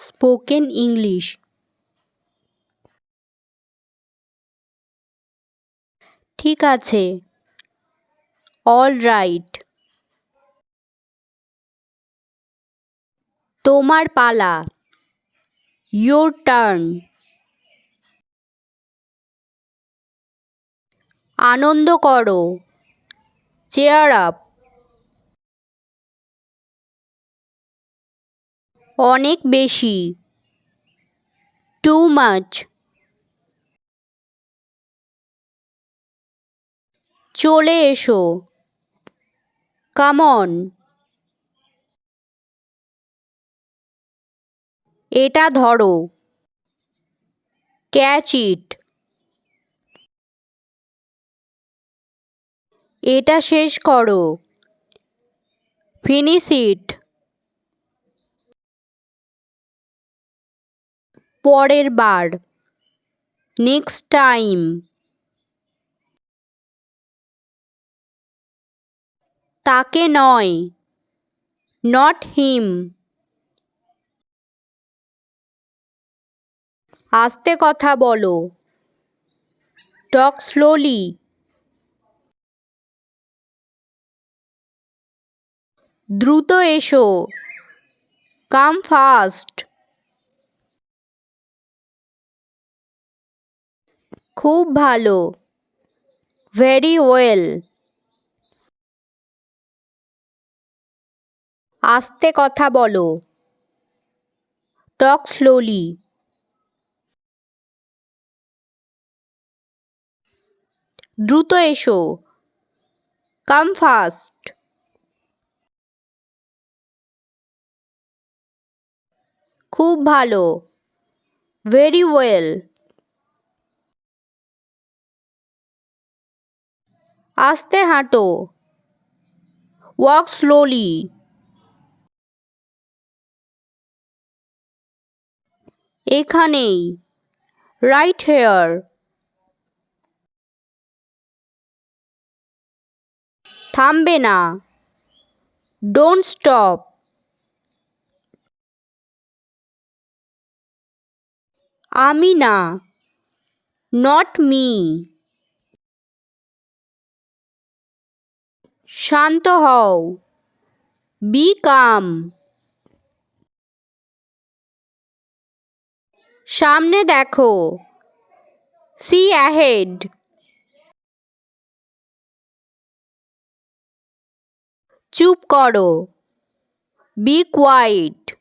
Spoken English. ঠিক আছে। All right তোমার পালা। Your turn. আনন্দ করো। Cheer up. অনেক বেশি। টু মাচ চলে এসো। কামন এটা ধরো। ক্যাচ ইট এটা শেষ করো। ফিনিশ ইট পরের বার। নেক্সট টাইম তাকে নয়। নট হিম আস্তে কথা বলো। টক স্লোলি দ্রুত এসো। কাম ফাস্ট খুব ভালো। ভেরি ওয়েল আস্তে কথা বলো। টক স্লোলি দ্রুত এসো। কাম ফাস্ট খুব ভালো। ভেরি ওয়েল আস্তে হাঁটো। ওয়াক স্লোলি এখানেই। রাইট হেয়ার থামবে না। ডোন্ট স্টপ আমি না নট মি শান্ত হও। Be calm. সামনে দেখো। See ahead. চুপ করো। Be quiet.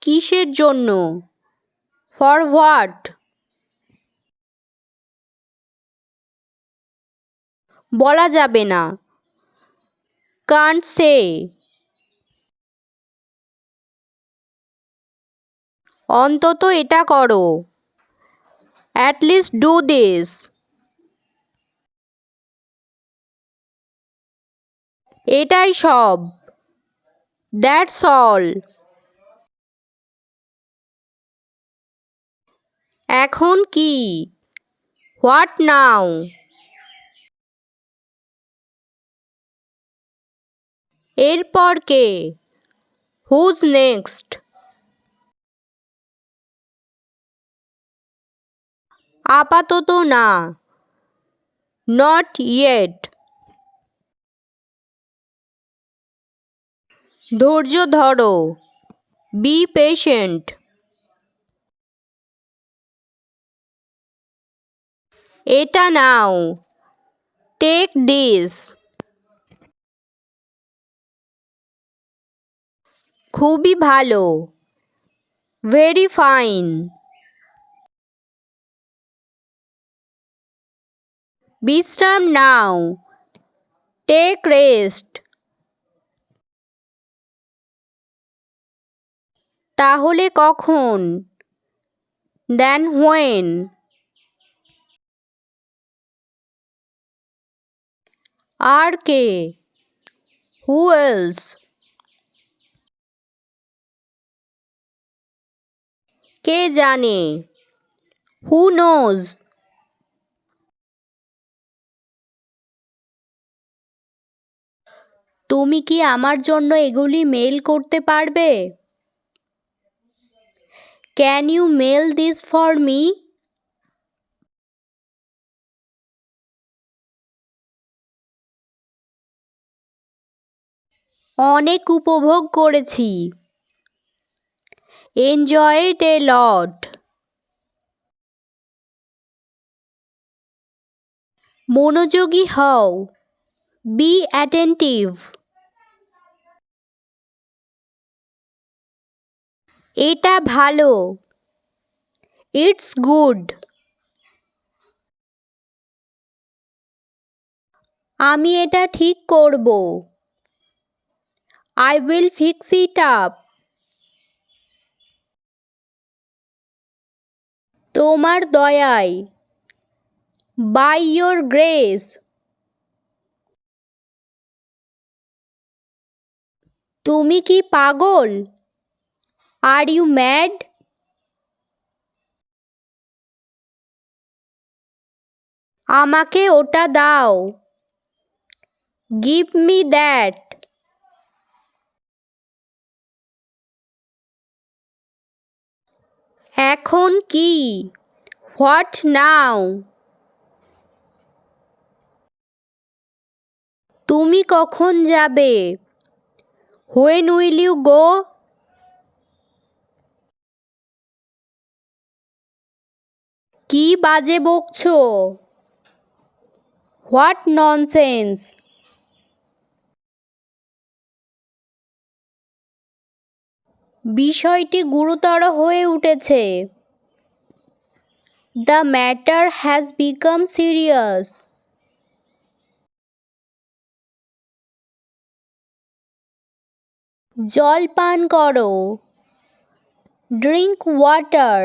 কিসের জন্য? For what? বলা যাবে না। Can't say. অন্তত এটা করো। অ্যাট লিস্ট ডু দিস এটাই সব। দ্যাটস অল এখন কি? হোয়াট নাও এরপর কে? হুজ নেক্সট আপাতত না। নট ইয়েট ধৈর্য ধরো। বি পেশেন্ট এটা নাও। টেক দিস খুবই ভালো। ভেরি ফাইন বিশ্রাম নাও। টেক রেস্ট তাহলে কখন? দেন when are K? Who else কে জানে? হু নোজ তুমি কি আমার জন্য এগুলি মেল করতে পারবে? Can you mail this for me অনেক উপভোগ করেছি। এনজয়েড এ লট মনোযোগী হও। বি অ্যাটেন্টিভ এটা ভালো। ইটস গুড আমি এটা ঠিক করব। I will fix it up তোমার দয়ায়। বাই ইয়োর গ্রেস তুমি কি পাগল? আর ইউ ম্যাড আমাকে ওটা দাও। গিভ মি দ্যাট এখন কি? হোয়াট নাও তুমি কখন যাবে? হোয়েন উইল ইউ গো কি বাজে বকছো? হোয়াট ননসেন্স বিষয়টি গুরুতর হয়ে উঠেছে। The matter has become serious. জল পান করো। Drink water.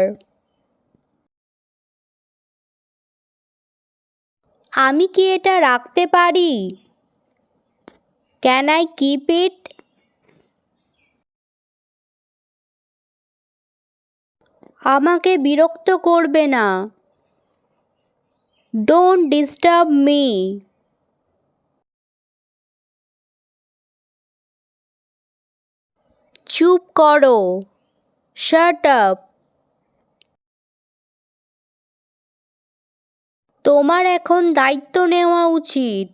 আমি কি এটা রাখতে পারি? Can I keep it? আমাকে বিরক্ত করবে না। ডোন্ট ডিস্টার্ব মি চুপ করো। শার্ট আপ তোমার এখন দায়িত্ব নেওয়া উচিত।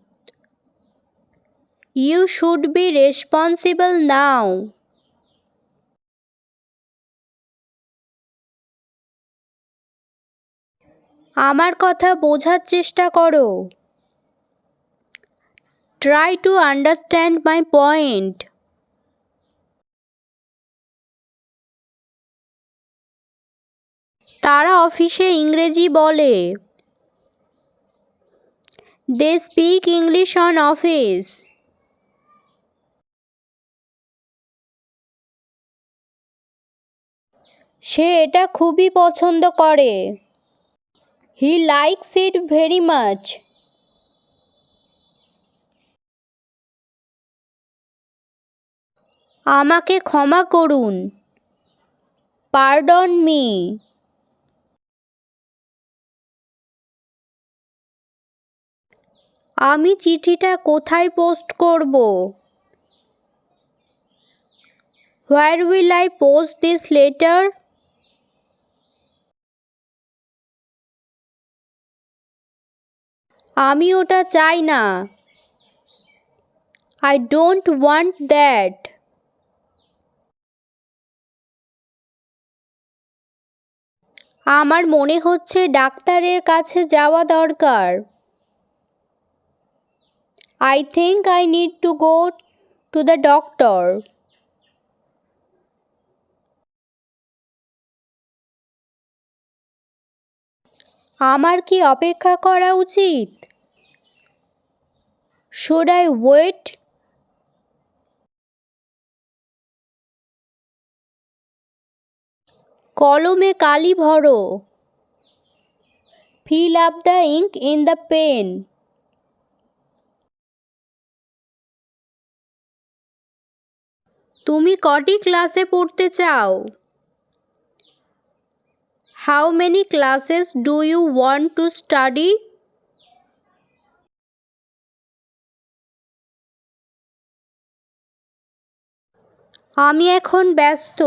You should be responsible now আমার কথা বোঝার চেষ্টা করো। Try to understand my point তারা অফিসে ইংরেজি বলে। They speak English on office সে এটা খুবই পছন্দ করে। He likes it very much আমাকে ক্ষমা করুন। পার্ডন মি আমি চিঠিটা কোথায় পোস্ট করব? Where will I post this letter আমি ওটা চাই না। আই ডোন্ট ওয়ান্ট দ্যাট আমার মনে হচ্ছে ডাক্তারের কাছে যাওয়া দরকার। I think I need to go to the doctor আমার কি অপেক্ষা করা উচিত? শুড আই ওয়েট কলমে কালি ভরো। Fill up the ink in the pen তুমি কটি ক্লাসে পড়তে চাও? How many classes do you want to study আমি এখন ব্যস্ত।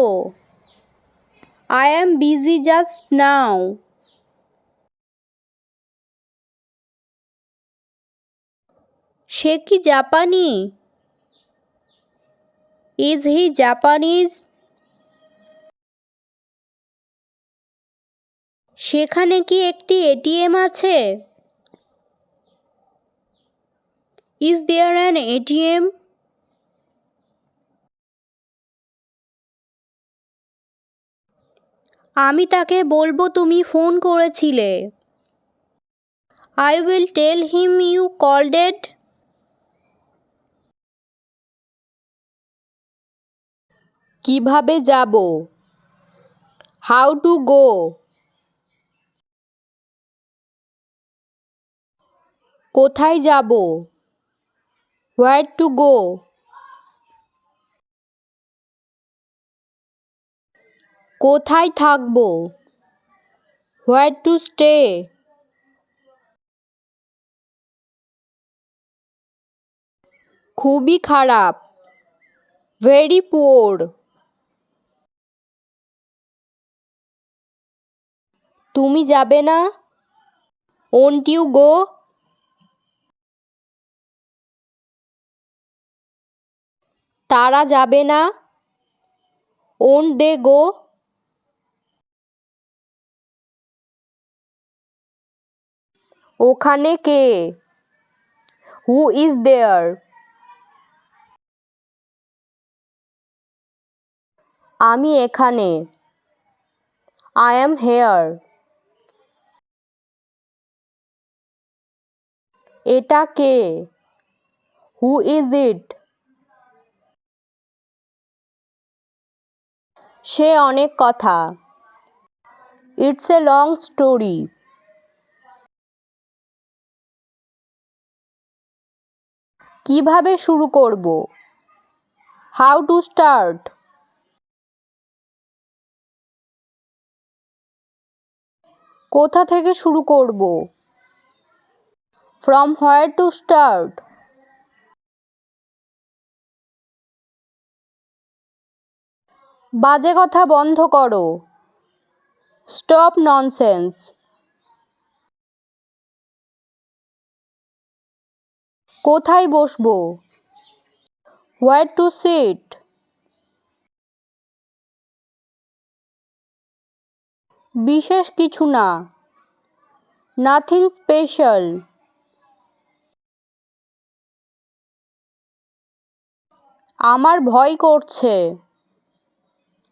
I am busy just now সে কি জাপানি? ইজ হি জাপানিজ সেখানে কি একটি এটিএম আছে? ইজ দেয়ার অ্যান এটিএম আমি তাকে বলব তুমি ফোন করেছিলে। I will tell him you called it কীভাবে যাব? হাউ টু গো কোথায় যাব? হোয়ার টু গো কোথায় থাকব? হোয়ার টু স্টে খুবই খারাপ। ভেরি পুয়ার তুমি যাবে না? ওন্ট ইউ গো তারা যাবে না? Won't they go. ওখানে কে? Who is there. আমি এখানে। I am here. এটা কে? Who is it? সে অনেক কথা। ইটস এ লং স্টোরি কীভাবে শুরু করব? হাউ টু স্টার্ট কোথা থেকে শুরু করব? ফ্রম হোয়ার টু স্টার্ট বাজে কথা বন্ধ করো। Stop nonsense. কোথায় বসবো? Where to sit? বিশেষ কিছু না। Nothing special. আমার ভয় করছে।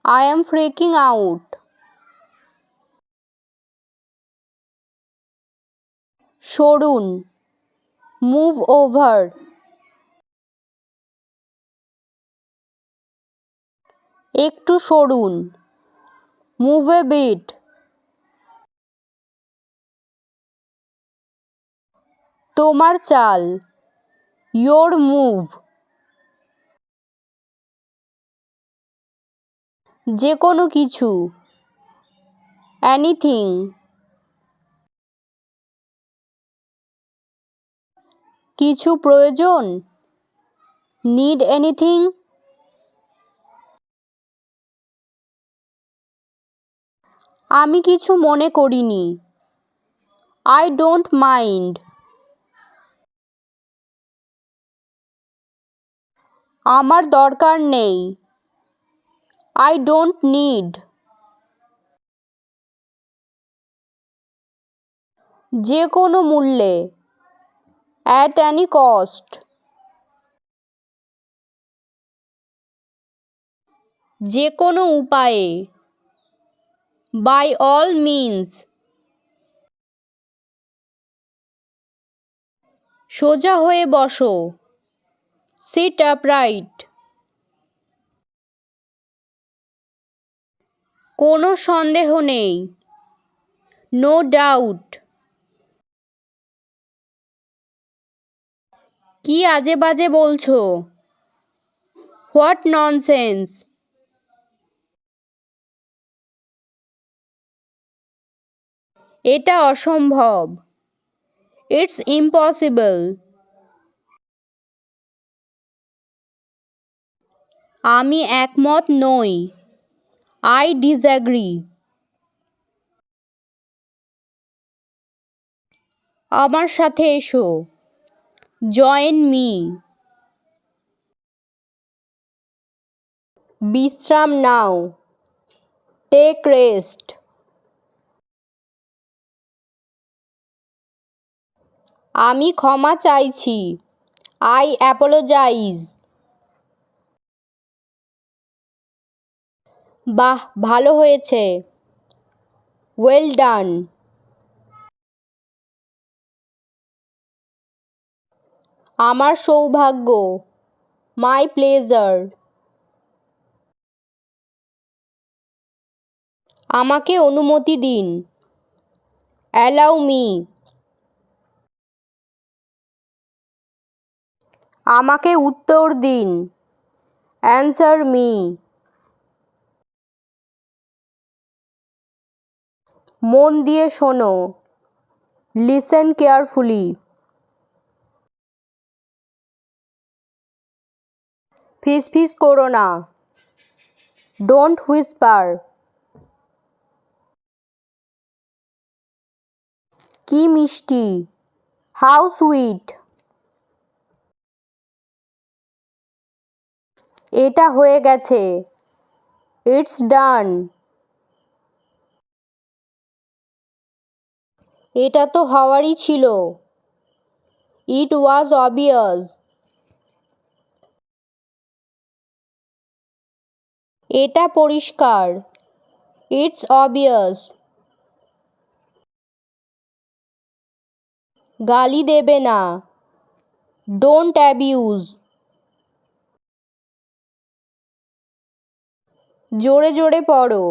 আই এম ফ্রিকিং আউট সরুন মুভ ওভার একটু সরুন মুভ এ বিট তোমার চাল ইয়োর মুভ যে কোনো কিছু অ্যানিথিং কিছু প্রয়োজন? নিড এনিথিং আমি কিছু মনে করিনি। আই ডোন্ট মাইন্ড আমার দরকার নেই। আই ডোন্ট নিড যে কোনো মূল্যে. অ্যাট অ্যানি কস্ট যে কোনো উপায়ে. বাই অল মিন্স সোজা হয়ে বসো। সিট আপরাইট কোনো সন্দেহ নেই। নো ডাউট কি আজে বাজে বলছো? হোয়াট ননসেন্স এটা অসম্ভব। ইটস ইম্পসিবল আমি একমত নই। আই ডিসঅ্যাগ্রি আমার সাথে এসো। জয়েন মি বিশ্রাম নাও। টেক রেস্ট আমি ক্ষমা চাইছি। আই অ্যাপোলোজাইজ বাহ, ভালো হয়েছে। ওয়েল ডান আমার সৌভাগ্য। মাই প্লেজার আমাকে অনুমতি দিন। অ্যালাউ মি আমাকে উত্তর দিন। অ্যান্সার মি মন দিয়ে শোনো। লিসেন কেয়ারফুলি ফিস ফিস করো না। ডোন্ট হুইসপার কি মিষ্টি। হাউ সুইট এটা হয়ে গেছে। ইটস ডান এটা তো হওয়ারই ছিল। ইট ওয়াজ অবিয়াস এটা পরিষ্কার। ইটস অবিয়াস গালি দেবে না। ডোন্ট অ্যাবিউজ জোরে জোরে পড়ো।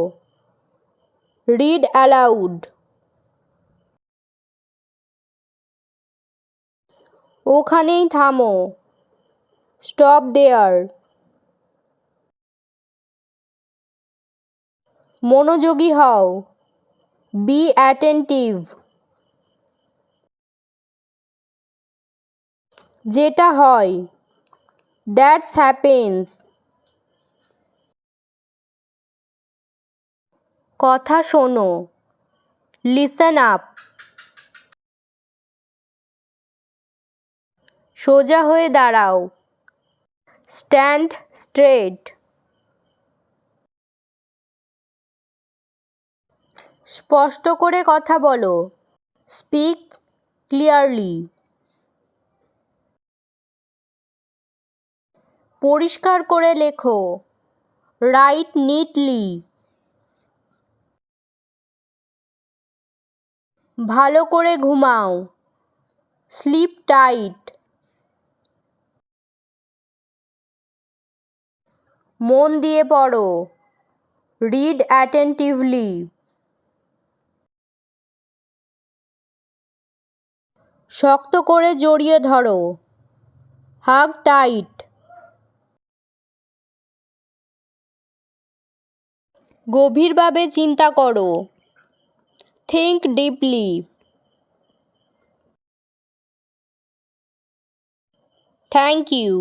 রিড অ্যালাউড ওখানেই থামো। Stop there. মনোযোগী হও। Be attentive. যেটা হয়, দ্যাটস হ্যাপেন্স। কথা শোনো। Listen up. সোজা হয়ে দাঁড়াও। Stand straight. স্পষ্ট করে কথা বলো। Speak clearly. পরিষ্কার করে লেখো। Write neatly. ভালো করে ঘুমাও। Sleep tight. মন দিয়ে পড়ো। রিড অ্যাটেন্টিভলি শক্ত করে জড়িয়ে ধরো। হাগ টাইট গভীরভাবে চিন্তা করো। Think deeply thank you